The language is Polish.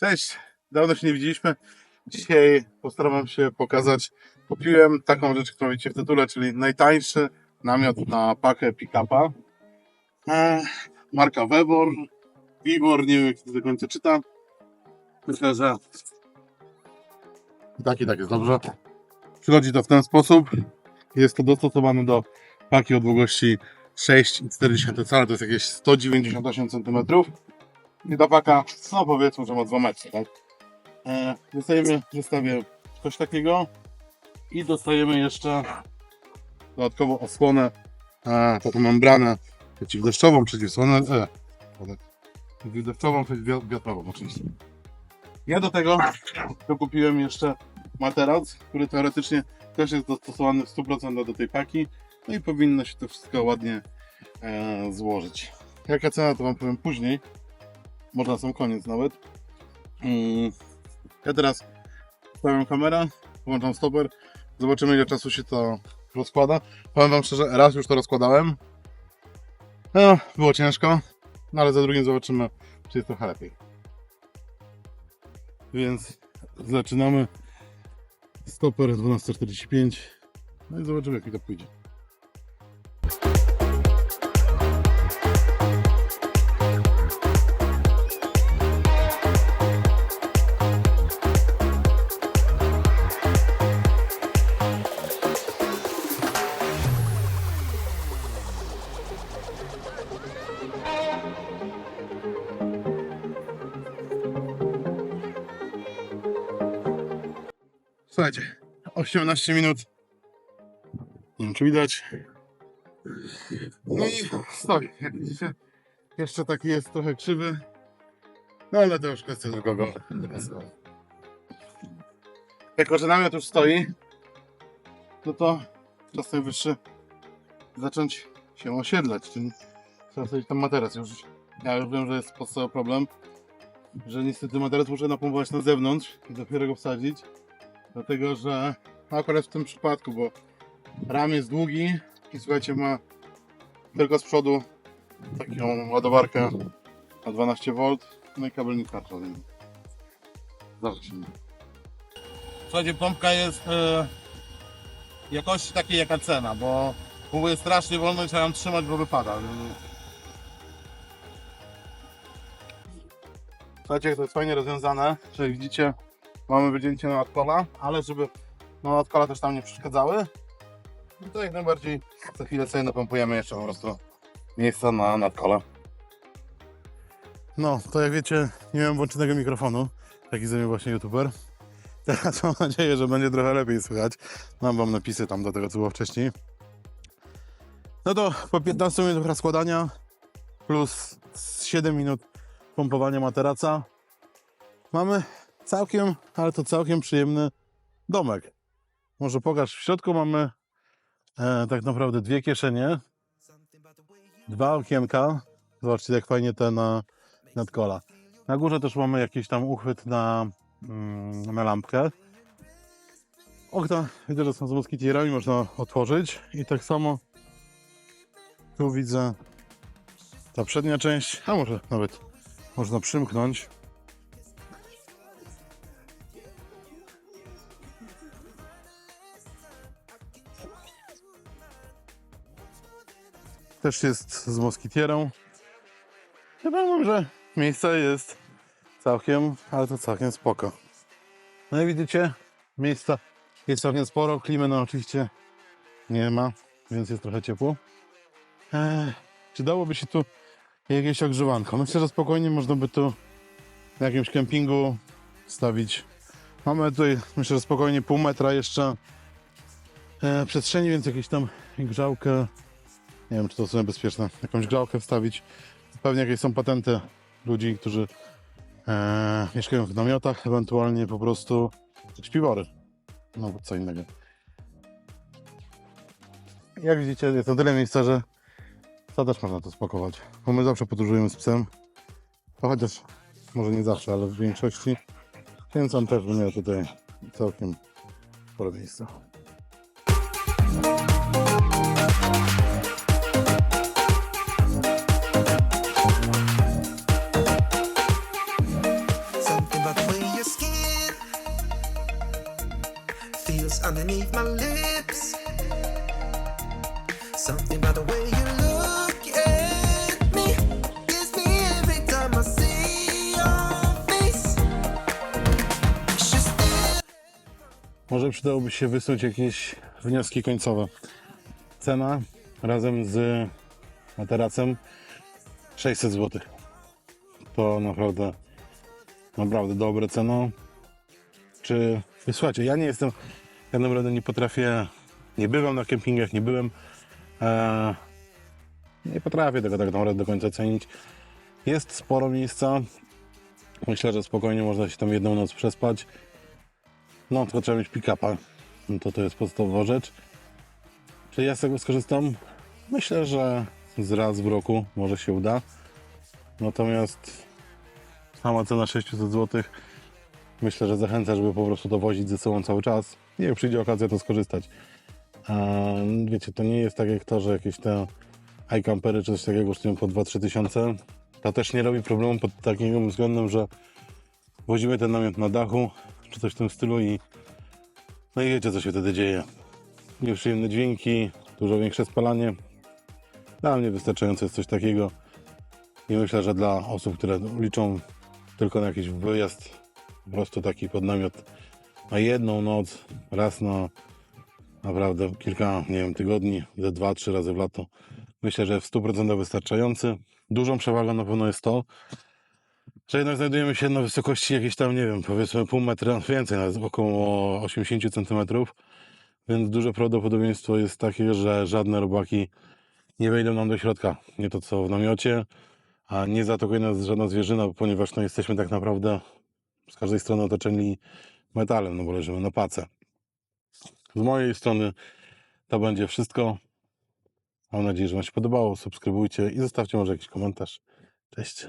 Cześć, dawno się nie widzieliśmy. Dzisiaj postaram się pokazać. Kupiłem taką rzecz, którą widzicie w tytule, czyli najtańszy namiot na pakę pick-upa. E, marka Webor, Vibor, nie wiem jak to do końca czyta. Myślę, że tak i tak jest dobrze. Przychodzi to w ten sposób. Jest to dostosowane do paki o długości 6,4 cala, to jest jakieś 198 cm. Paka, no powiedzmy, że ma 2 metry, tak? E, dostajemy coś takiego i dostajemy jeszcze dodatkowo osłonę, e, taką membranę przeciwdeszczową, przeciwsłonę, e, przeciwdeszczową, przeciwwiatrową oczywiście. Ja do tego dokupiłem jeszcze materac, który teoretycznie też jest dostosowany w 100% do tej paki, no i powinno się to wszystko ładnie e, złożyć. Jaka cena, to Wam powiem później, może na sam koniec nawet. Mm, Ja teraz stawiam kamerę, włączam stoper, zobaczymy ile czasu się to rozkłada. Powiem Wam szczerze, raz już to rozkładałem. No, było ciężko, no ale za drugim zobaczymy, czy jest trochę lepiej. Więc zaczynamy. Stoper 12.45. No i zobaczymy jak mi to pójdzie. Słuchajcie, 18 minut. Nie wiem, czy widać. No i stoi. Jak widzicie, jeszcze taki jest trochę krzywy. No ale to już kwestia tylko go. Jako, że namiot już stoi, no to czas najwyższy zacząć się osiedlać, czyli trzeba sobie tam materac już. Ja już wiem, że jest podstawowy problem, że niestety materac muszę napompować na zewnątrz i dopiero go wsadzić. Dlatego, że no akurat w tym przypadku, bo ram jest długi i słuchajcie, ma tylko z przodu taką ładowarkę na 12V, no i kabel nie starcza. więc Zdarza się. Słuchajcie, pompka jest e, jakości takiej jaka cena, bo próbuje strasznie wolno i trzeba ją trzymać, bo wypada. Słuchajcie, jak to jest fajnie rozwiązane, że jak widzicie, mamy wydzięcie na nadkola, ale żeby no, nadkola też tam nie przeszkadzały, no to jak najbardziej za chwilę sobie napompujemy jeszcze po prostu miejsca na nadkole. No, to jak wiecie, nie miałem włączonego mikrofonu, taki ze mnie właśnie youtuber. Teraz mam nadzieję, że będzie trochę lepiej słychać. Mam wam napisy tam do tego, co było wcześniej. No to po 15 minutach rozkładania plus 7 minut pompowania materaca mamy całkiem, ale to całkiem przyjemny domek. Może pokaż, w środku mamy e, tak naprawdę dwie kieszenie, dwa okienka. Zobaczcie, jak fajnie te na nadkola. Na górze też mamy jakiś tam uchwyt na, mm, na lampkę. Okna widzę, że są z moskitierami, można otworzyć. I tak samo tu widzę ta przednia część, a może nawet można przymknąć. Też jest z moskitierą. Chyba mam, że miejsce jest całkiem, ale to całkiem spoko. No i widzicie, miejsca jest całkiem sporo. Klimy no oczywiście nie ma, więc jest trochę ciepło. Eee, czy dałoby się tu jakieś ogrzewanko? Myślę, że spokojnie można by tu na jakimś kempingu stawić. Mamy tutaj, myślę, że spokojnie pół metra jeszcze e, przestrzeni, więc jakieś tam grzałkę nie wiem, czy to są bezpieczne. Jakąś grzałkę wstawić. Pewnie jakieś są patenty ludzi, którzy e, mieszkają w namiotach, ewentualnie po prostu śpiwory. No, co innego. Jak widzicie, jest na tyle miejsca, że to też można to spakować. Bo my zawsze podróżujemy z psem. To chociaż może nie zawsze, ale w większości. Więc on też miał tutaj całkiem spore miejsce. My lips. Something about the way you look at me gets me every time I see your face. Just Może przydałoby się wysunąć jakieś wnioski końcowe. Cena razem z materacem 600 zł. To naprawdę, naprawdę dobre cena. Czy, słuchajcie, ja nie jestem, ja naprawdę nie potrafię, nie bywam na kempingach, nie byłem, e, nie potrafię tego tak naprawdę do końca cenić. Jest sporo miejsca. Myślę, że spokojnie można się tam jedną noc przespać. No, tylko trzeba mieć pick-upa. No to to jest podstawowa rzecz. Czy ja z tego skorzystam? Myślę, że z raz w roku może się uda. Natomiast sama cena 600 zł myślę, że zachęca, żeby po prostu to wozić ze sobą cały czas. Nie wiem, przyjdzie okazja to skorzystać. A, wiecie, to nie jest tak jak to, że jakieś te iCampery czy coś takiego kosztują po 2-3 tysiące. To też nie robi problemu pod takim względem, że wozimy ten namiot na dachu, czy coś w tym stylu i no i wiecie co się wtedy dzieje. Nieprzyjemne dźwięki, dużo większe spalanie. Dla mnie wystarczające jest coś takiego i myślę, że dla osób, które liczą tylko na jakiś wyjazd, po prostu taki pod namiot na jedną noc, raz na naprawdę kilka, nie wiem, tygodni, ze dwa, trzy razy w lato. Myślę, że w 100% wystarczający. Dużą przewagą na pewno jest to, że jednak znajdujemy się na wysokości jakieś tam, nie wiem, powiedzmy pół metra, więcej, nawet około 80 cm, więc duże prawdopodobieństwo jest takie, że żadne robaki nie wejdą nam do środka. Nie to co w namiocie, a nie zaatakuje nas żadna zwierzyna, ponieważ no, jesteśmy tak naprawdę z każdej strony otoczeni metalem, no bo leżymy na pace. Z mojej strony to będzie wszystko. Mam nadzieję, że Wam się podobało. Subskrybujcie i zostawcie może jakiś komentarz. Cześć.